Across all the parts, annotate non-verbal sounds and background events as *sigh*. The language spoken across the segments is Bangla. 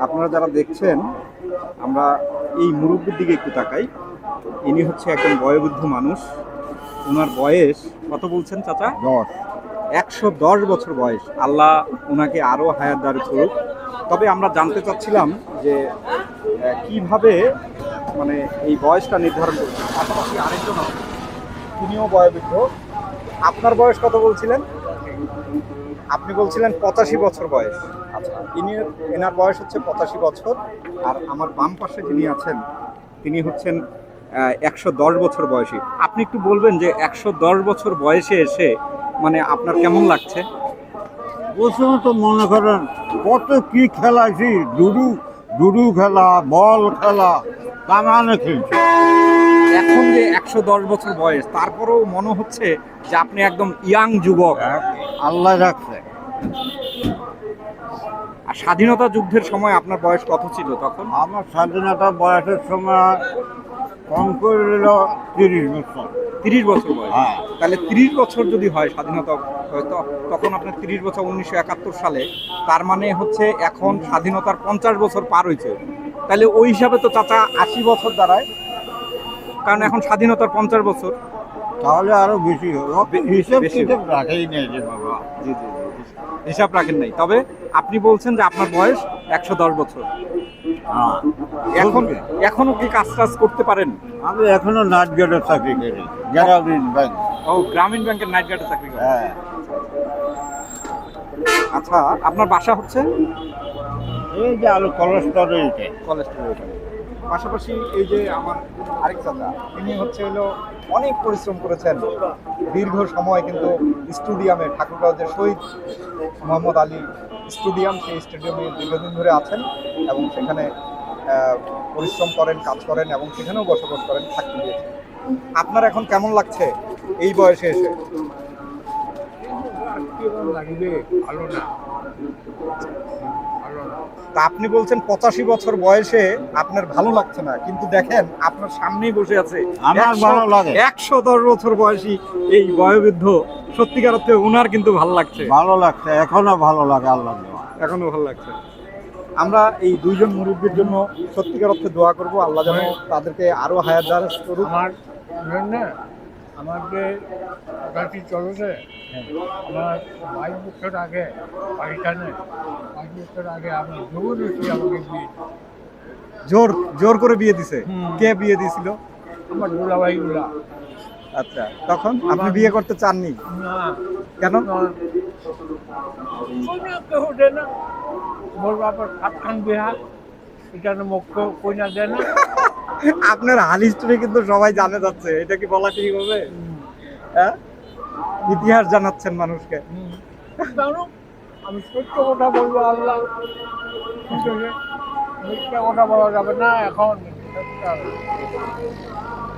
আপনারা যারা দেখছেন আমরা এই মুরব্বীর দিকে একটু তাকাই। ইনি হচ্ছে একজন বয়োবৃদ্ধ মানুষ। ওনার বয়স কত বলছেন চাচা? দশ। একশো দশ বছর বয়স। আল্লাহ ওনাকে আরও হায়াত দাঁড় করুক। তবে আমরা জানতে চাচ্ছিলাম যে কীভাবে মানে এই বয়সটা নির্ধারণ করছে পাশাপাশি আরেকজন তিনিও বয়োবৃদ্ধ। আপনার বয়স কত বলছিলেন? আপনি বলছিলেন পঁচাশি বছর বয়স। আচ্ছা ইনি এনার বয়স হচ্ছে পঁচাশি বছর, আর আমার বাম পাশে যিনি আছেন, তিনি হচ্ছেন একশো দশ বছর বয়সী। আপনি একটু বলবেন যে একশো দশ বছর বয়সে এসে মানে আপনার কেমন লাগছে? ওই তো মনে করেন, কত কি খেলাইছি ডুডু ডুডু খেলা, বল খেলা তামানে খেলছি। এখন যে একশো দশ বছর বয়স তারপরেও মনে হচ্ছে যে আপনি একদম ইয়াং যুবক। আল্লাহ রাখছে। আর স্বাধীনতা যুদ্ধের সময় আপনার বয়স কত ছিল তখন? আমার স্বাধীনতা বয়সের সময় কম করে তিরিশ বছর। তিরিশ বছর বয়স? হ্যাঁ। তাহলে তিরিশ বছর যদি হয় স্বাধীনতা হয়তো তখন আপনার তিরিশ বছর উনিশশো একাত্তর সালে তার মানে হচ্ছে এখন স্বাধীনতার পঞ্চাশ বছর পার হয়েছে। তাহলে ওই হিসাবে তো চাচা আশি বছর দাঁড়ায়। কারণ এখন স্বাধীনতার পঞ্চাশ বছর। তাহলে আরও বেশি হবে। বে- হিসেব রাখেই নেই যে বাবা। জি জি হিসাব রাখেন নাই। তবে আপনি বলছেন যে আপনার বয়স একশো দশ বছর। হ্যাঁ। এখন এখনও কি কাজ টাজ করতে পারেন? আমি এখনও নাট গেটের চাকরি করি। গ্রামীণ ব্যাংক। ও গ্রামীণ ব্যাংকের নাইট গার্ডে চাকরি করেন? হ্যাঁ। আচ্ছা আপনার বাসা হচ্ছে? এই যে আলু কলেস্ট্রল কলেজ পাশাপাশি এই যে আমার আরেক চাচা, তিনি হচ্ছে হলো অনেক পরিশ্রম করেছেন। দীর্ঘ সময় কিন্তু স্টেডিয়ামে ঠাকুরগাঁও শহীদ মোহাম্মদ আলী স্টেডিয়াম, সেই স্টেডিয়ামে দীর্ঘদিন ধরে আছেন এবং সেখানে পরিশ্রম করেন, কাজ করেন এবং সেখানেও বসবাস করেন, থাকতে দিয়েছেন। আপনার এখন কেমন লাগছে এই বয়সে এসে? লাগবে ভালো না। তা আপনি বলছেন পঁচাশি বছর বয়সে আপনার ভালো লাগছে না কিন্তু দেখেন আপনার সামনেই বসে আছে। আমার একশো- ভালো লাগে। একশো দশ বছর বয়সী এই বয়োবৃদ্ধ সত্যিকার অর্থে ওনার কিন্তু ভালো লাগছে। ভালো লাগছে এখনও ভালো লাগে আল্লাহ এখনও ভালো লাগছে। আমরা এই দুইজন মুরব্বীর জন্য সত্যিকার অর্থে দোয়া করব আল্লাহ যেন তাদেরকে আরও হায়ার দারাজ করুক। আমার জন্য আমার যে গাড়ি চলেছে আমার বাইশ বছর আগে পাকিস্তানে বাইশ বছর আগে আমি জবরদস্তি আমাকে বিয়ে জোর জোর করে বিয়ে দিছে। কে বিয়ে দিছিল আমার দুলাভাই গুলা আচ্ছা তখন আপনি বিয়ে করতে চাননি? কেন? কেউ দেয় না। মোর বাবার সাতখান বিহা এখানে মুখ্য কইনা দেয় না। আপনার হাল হিস্টোরি কিন্তু সবাই জানে যাচ্ছে এটা কি বলা ঠিক হবে? হ্যাঁ? ইতিহাস জানাচ্ছেন মানুষকে। আমি সত্য কথা বলব আল্লাহ। মিথ্যা কথা বলা যাবে না এখন।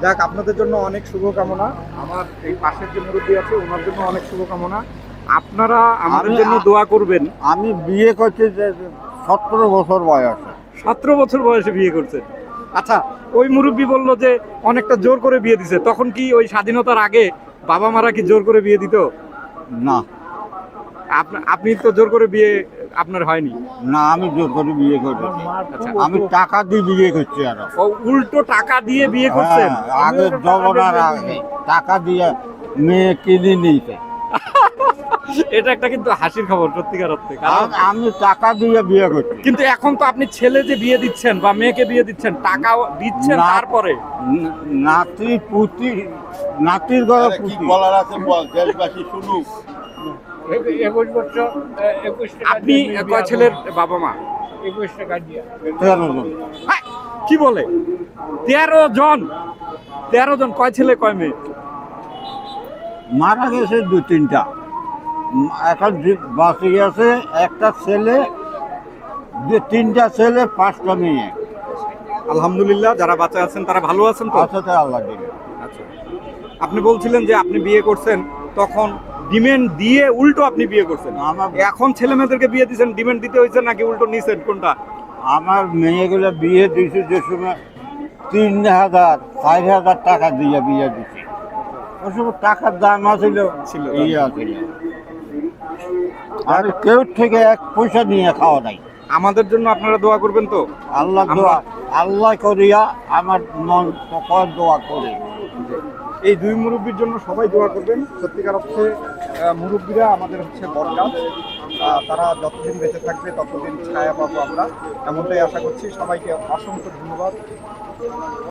যাক আপনাদের জন্য অনেক শুভকামনা। আমার এই পাশের যে মুরব্বী আছে ওনার জন্য অনেক শুভকামনা। আপনারা আমাদের আমি- জন্য দোয়া করবেন। আমি বিয়ে করছি যে সতেরো বছর বয়সে। সতেরো বছর বয়সে বিয়ে করছেন? আচ্ছা ওই মুরব্বী বলল যে অনেকটা জোর করে বিয়ে দিছে তখন কি ওই স্বাধীনতার আগে বাবা মারা কি জোর করে বিয়ে দিত? না। আপনা- তো জোর করে বিয়ে আপনার হয়নি। না আমি জোর করে বিয়ে করছি আচ্ছা, আমি টাকা দিয়ে বিয়ে করছি আর। উল্টো টাকা দিয়ে বিয়ে করছেন? হ্যাঁ, আগে জমানার আগে টাকা দিয়ে মেয়ে কিনে নিয়েছে। *laughs* এটা একটা কিন্তু হাসির খবর সত্যিকার অর্থে। কারণ আমি টাকা দিয়ে বিয়ে করছি। কিন্তু এখন তো আপনি ছেলে যে বিয়ে দিচ্ছেন বা মেয়েকে বিয়ে দিচ্ছেন টাকাও দিচ্ছেন। তারপরে? নাতি পুতি নাতির ঘরে কি পুতি। বলার আছে বল দেশবাসী শুনুক। একুশ বছর একুশ আপনি কয় ছেলের বাবা মা? একুশ টাকা দিয়ে। কি বলে? তেরো জন। তেরো জন কয় ছেলে কয় মেয়ে? মারা গেছে দু তিনটা এখন বাঁচে গেছে একটা ছেলে যে তিনটা ছেলে পাঁচটা মেয়ে। আলহামদুলিল্লাহ যারা বাচ্চা আছেন তারা ভালো আছেন তো? আসাতে আল্লাহ দিবে আচ্ছা। আপনি বলছিলেন যে আপনি বিয়ে করছেন তখন ডিমেন্ড দিয়ে উল্টো আপনি বিয়ে করছেন। আমার এখন ছেলে মেয়েদেরকে বিয়ে দিচ্ছেন ডিমেন্ড দিতে হয়েছে নাকি উল্টো নিছেন কোনটা? আমার মেয়েগুলো বিয়ে দিয়েছে যে সময় তিন হাজার চার হাজার টাকা দিয়ে বিয়ে ওই সময় টাকার দাম আছিল ছিল। ইয়ে আছিল। আর কেউ থেকে এক পয়সা নিয়ে খাওয়া নাই। আমাদের জন্য আপনারা দোয়া করবেন তো? আল্লাহ দোয়া আল্লাহ করিয়া আমার মন সকল দোয়া করে। এই দুই মুরব্বীর জন্য সবাই দোয়া করবেন। সত্যিকার অর্থে আহ, মুরব্বীরা আমাদের হচ্ছে বরগাছ তারা যতদিন বেঁচে থাকবে ততদিন ছায়া পাবো আমরা। এমনটাই আশা করছি। সবাইকে অসংখ্য ধন্যবাদ।